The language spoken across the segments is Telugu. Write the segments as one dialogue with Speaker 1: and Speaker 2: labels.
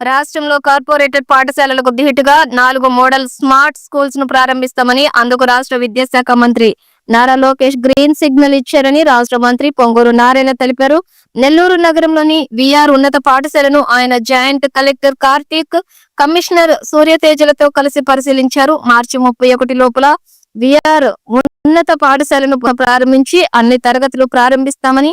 Speaker 1: రాష్ట్రంలో కార్పొరేటెడ్ పాఠశాలలకు ధీటుగా నాలుగు మోడల్ స్మార్ట్ స్కూల్స్ను ప్రారంభిస్తామని అందుకు రాష్ట్ర విద్యాశాఖ మంత్రి నారా లోకేష్ గ్రీన్ సిగ్నల్ ఇచ్చారని రాష్ట్ర మంత్రి పొంగూరు నారాయణ తెలిపారు. నెల్లూరు నగరంలోని విఆర్ ఉన్నత పాఠశాలను ఆయన జాయింట్ కలెక్టర్ కార్తీక్ కమిషనర్ సూర్యతేజలతో కలిసి పరిశీలించారు. మార్చి ముప్పై ఒకటి లోపల విఆర్ ఉన్నత పాఠశాలను ప్రారంభించి అన్ని తరగతులు ప్రారంభిస్తామని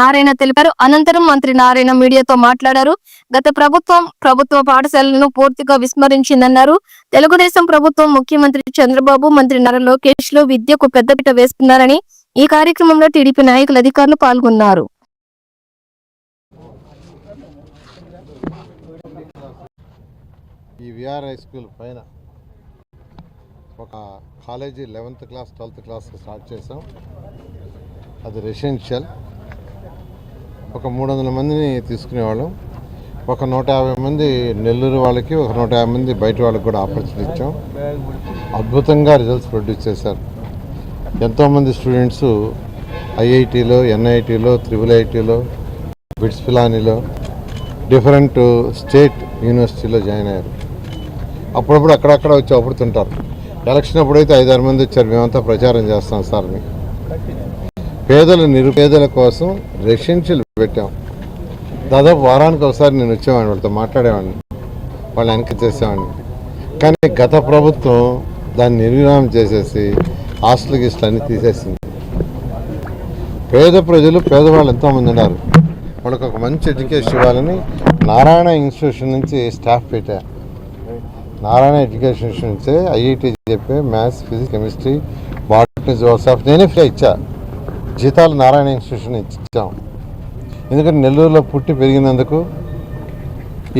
Speaker 1: నారాయణ తెలిపారు. అనంతరం మంత్రి నారాయణ మీడియాతో మాట్లాడారు. గత ప్రభుత్వం ప్రభుత్వ పాఠశాలను పూర్తిగా విస్మరించిందన్నారు. తెలుగుదేశం ప్రభుత్వం ముఖ్యమంత్రి చంద్రబాబు మంత్రి నర లోకేష్లో విద్యకు పెద్దపీట వేస్తున్నారని ఈ కార్యక్రమంలో టీడీపీ నాయకులు అధికారులు పాల్గొన్నారు.
Speaker 2: ఈ విఆర్ హై స్కూల్ పైన ఒక college eleventh class twelfth class start చేసాం అది రెసిడెన్షియల్. ఒక మూడు వందల మందిని తీసుకునేవాళ్ళం. ఒక నూట యాభై మంది నెల్లూరు వాళ్ళకి ఒక నూట యాభై మంది బయట వాళ్ళకి కూడా ఆపర్చునిటీ ఇచ్చాం. అద్భుతంగా రిజల్ట్స్ ప్రొడ్యూస్ చేశారు. ఎంతోమంది స్టూడెంట్స్ ఐఐటీలో ఎన్ఐటీలో త్రిబుల్ ఐటీలో బిట్స్ పిలానీలో డిఫరెంట్ స్టేట్ యూనివర్సిటీలో జాయిన్ అయ్యారు. అప్పుడప్పుడు అక్కడక్కడ వచ్చి అప్పుడుతుంటారు. ఎలక్షన్ అప్పుడైతే ఐదారు మంది వచ్చారు. మేమంతా ప్రచారం చేస్తాం సార్ని. పేదల నిరుపేదల కోసం రెసిడెన్షియల్ పెట్టాం. దాదాపు వారానికి ఒకసారి నేను వచ్చేవాడిని వాళ్ళతో మాట్లాడేవాడిని. వాళ్ళు వెనక చేసేవాడిని. కానీ గత ప్రభుత్వం దాన్ని నిర్విరామం చేసేసి హాస్టల్ గిస్టల్ అన్నీ తీసేసింది. పేద ప్రజలు పేదవాళ్ళు ఎంతోమంది ఉన్నారు. వాళ్ళకి ఒక మంచి ఎడ్యుకేషన్ ఇవ్వాలని నారాయణ ఇన్స్టిట్యూషన్ నుంచి స్టాఫ్ పెట్టా. నారాయణ ఎడ్యుకేషన్ ఇన్స్టిట్యూషన్ నుంచి ఐఐటి చెప్పే మ్యాథ్స్ ఫిజిక్స్ కెమిస్ట్రీ బాటనీ జోసాఫ్ నేనే ఫ్రీ ఇచ్చా. జీతాలు నారాయణ ఇన్స్టిట్యూషన్ ఇచ్చాం. ఎందుకంటే నెల్లూరులో పుట్టి పెరిగినందుకు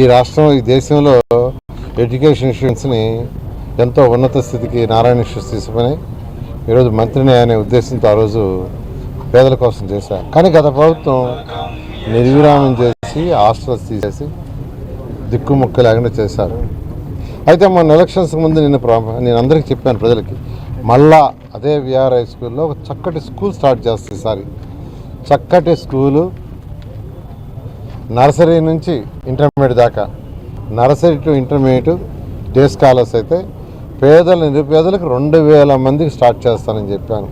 Speaker 2: ఈ రాష్ట్రం ఈ దేశంలో ఎడ్యుకేషన్ ఇష్యూస్ని ఎంతో ఉన్నత స్థితికి నారాయణ ఇష్యూస్ తీసుకుని ఈరోజు మంత్రిని అనే ఉద్దేశంతో ఆ రోజు పేదల కోసం చేశారు కానీ గత ప్రభుత్వం నిర్విరామం చేసి హాస్టల్స్ తీసేసి దిక్కుముక్క లేకుండా చేశారు. అయితే మొన్న ఎలక్షన్స్ ముందు నేను నేను అందరికీ చెప్పాను ప్రజలకి మళ్ళా అదే విఆర్ హై స్కూల్లో ఒక చక్కటి స్కూల్ స్టార్ట్ చేస్తే ఈసారి. చక్కటి స్కూలు నర్సరీ నుంచి ఇంటర్మీడియట్ దాకా. Nursery to intermediate day scholars అయితే పేదల నిరుపేదలకు రెండు వేల మందికి స్టార్ట్ చేస్తానని చెప్పాను.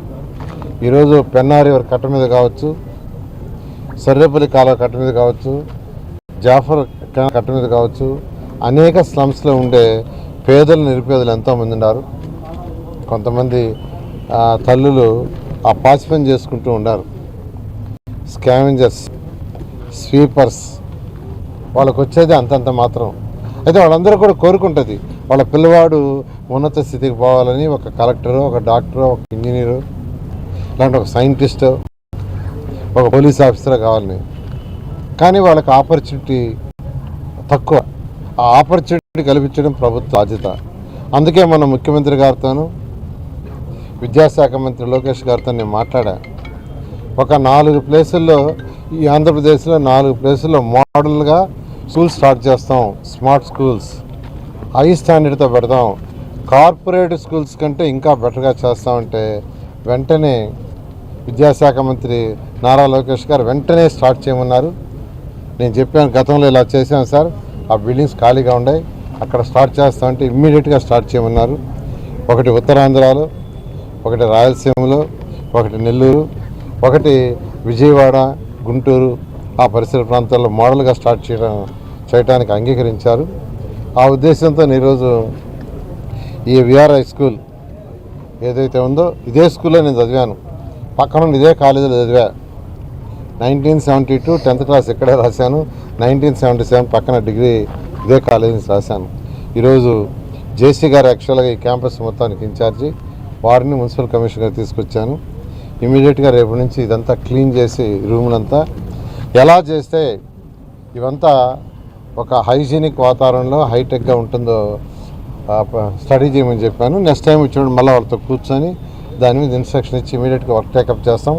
Speaker 2: ఈరోజు పెన్నారివర్ కట్ట మీద కావచ్చు సర్రేపల్లి కాలువ కట్ట మీద కావచ్చు జాఫర్ కట్ట మీద కావచ్చు అనేక స్లమ్స్లో ఉండే పేదలు నిరుపేదలు ఎంతోమంది ఉన్నారు. కొంతమంది తల్లులు ఆ పాసిఫన్ చేసుకుంటూ ఉన్నారు. స్కావెంజర్స్ స్వీపర్స్ వాళ్ళకు వచ్చేది అంతంత మాత్రం. అయితే వాళ్ళందరూ కూడా కోరుకుంటుంది వాళ్ళ పిల్లవాడు ఉన్నత స్థితికి పోవాలని ఒక కలెక్టరు ఒక డాక్టరు ఒక ఇంజనీరు ఇలాంటి ఒక సైంటిస్టు ఒక పోలీస్ ఆఫీసర్ కావాలని. కానీ వాళ్ళకి ఆపర్చునిటీ తక్కువ. ఆ ఆపర్చునిటీ కల్పించడం ప్రభుత్వ బాధ్యత. అందుకే మన ముఖ్యమంత్రి గారితోనూ విద్యాశాఖ మంత్రి లోకేష్ గారితో నేను మాట్లాడా. ఒక నాలుగు ప్లేసుల్లో ఈ ఆంధ్రప్రదేశ్లో నాలుగు ప్లేసుల్లో మోడల్గా స్కూల్స్ స్టార్ట్ చేస్తాం. Smart schools. హై స్టాండర్డ్తో పెడదాం కార్పొరేట్ స్కూల్స్ కంటే ఇంకా బెటర్గా చేస్తామంటే వెంటనే విద్యాశాఖ మంత్రి నారా లోకేష్ గారు వెంటనే స్టార్ట్ చేయమన్నారు. నేను చెప్పాను గతంలో ఇలా చేశాను సార్. ఆ బిల్డింగ్స్ ఖాళీగా ఉన్నాయి. అక్కడ స్టార్ట్ చేస్తామంటే ఇమ్మీడియట్గా స్టార్ట్ చేయమన్నారు. ఒకటి ఉత్తరాంధ్రలో ఒకటి రాయలసీమలో ఒకటి నెల్లూరు ఒకటి విజయవాడ గుంటూరు ఆ పరిసర ప్రాంతాల్లో మోడల్గా స్టార్ట్ చేయడం చేయడానికి అంగీకరించారు. ఆ ఉద్దేశంతో ఈరోజు ఈ విఆర్ హై స్కూల్ ఏదైతే ఉందో ఇదే స్కూల్లో నేను చదివాను. పక్కన ఇదే కాలేజీలో చదివా. Nineteen seventy two tenth class ఇక్కడే రాశాను. నైన్టీన్ సెవెంటీ సెవెన్ పక్కన డిగ్రీ ఇదే కాలేజీ నుంచి రాశాను. ఈరోజు జేసీ గారు యాక్చువల్గా ఈ క్యాంపస్ మొత్తానికి ఇన్ఛార్జి. వారిని మున్సిపల్ కమిషనర్ తీసుకొచ్చాను. ఇమీడియట్గా రేపు నుంచి ఇదంతా క్లీన్ చేసి రూములంతా ఎలా చేస్తే ఇవంతా ఒక హైజీనిక్ వాతావరణంలో హైటెక్గా ఉంటుందో స్టడీ చేయమని చెప్పాను. నెక్స్ట్ టైం వచ్చినప్పుడు మళ్ళీ వాళ్ళతో కూర్చొని దాని మీద ఇన్స్ట్రక్షన్ ఇచ్చి ఇమీడియట్గా వర్క్ టేకప్ చేస్తాం.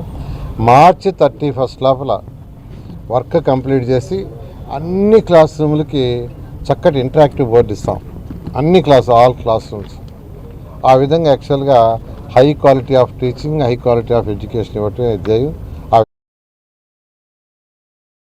Speaker 2: మార్చి థర్టీ ఫస్ట్ లోపల వర్క్ కంప్లీట్ చేసి అన్ని క్లాస్ రూమ్లకి చక్కటి ఇంటరాక్టివ్ బోర్డు ఇస్తాం. అన్ని క్లాస్ ఆల్ క్లాస్ రూమ్స్. ఆ విధంగా యాక్చువల్గా high quality of teaching, high quality of education, whatever they